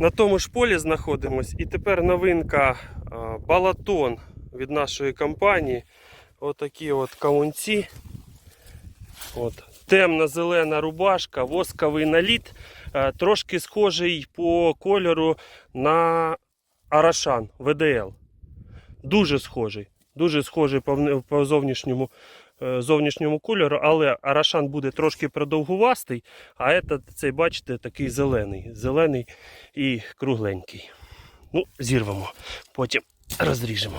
На тому ж полі знаходимось. І тепер новинка балатон від нашої компанії. Отакі от кавунці. От. Темно-зелена рубашка, восковий наліт, е, трошки схожий по кольору на Арашан ВДЛ. Дуже схожий. Дуже схожий по, по зовнішньому, е, зовнішньому кольору, але Арашан буде трошки продовгувастий, а этот, цей, бачите, такий зелений. Зелений і кругленький. Ну, зірвемо, потім розріжемо.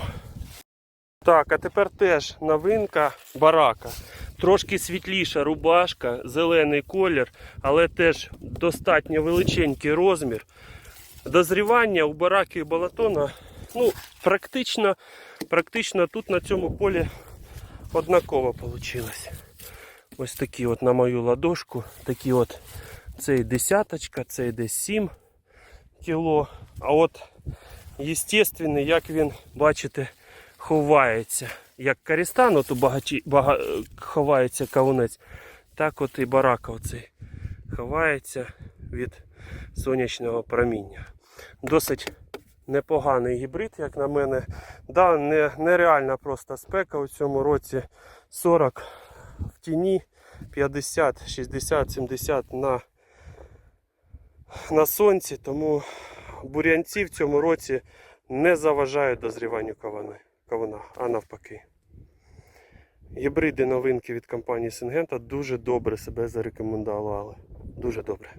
Так, а тепер теж новинка барака. Трошки світліша рубашка, зелений колір, але теж достатньо величенький розмір. Дозрівання у бараки і балатона ну, практично, практично тут на цьому полі однаково вийшло. Ось такі от на мою ладошку. Такі от цей десяточка, цей десь 7 кіло. А от естественний, як він, бачите, ховається. Як карістан, от у багаті, бага, ховається кавунець, так от і барака оцей ховається від сонячного проміння. Досить непоганий гібрид, як на мене. Да, не, нереальна просто спека у цьому році 40 в тіні, 50, 60, 70 на, на сонці, тому бурянці в цьому році не заважають дозріванню кавуни, кавуна, а навпаки. Гібриди новинки від компанії Сингента дуже добре себе зарекомендували. Дуже добре.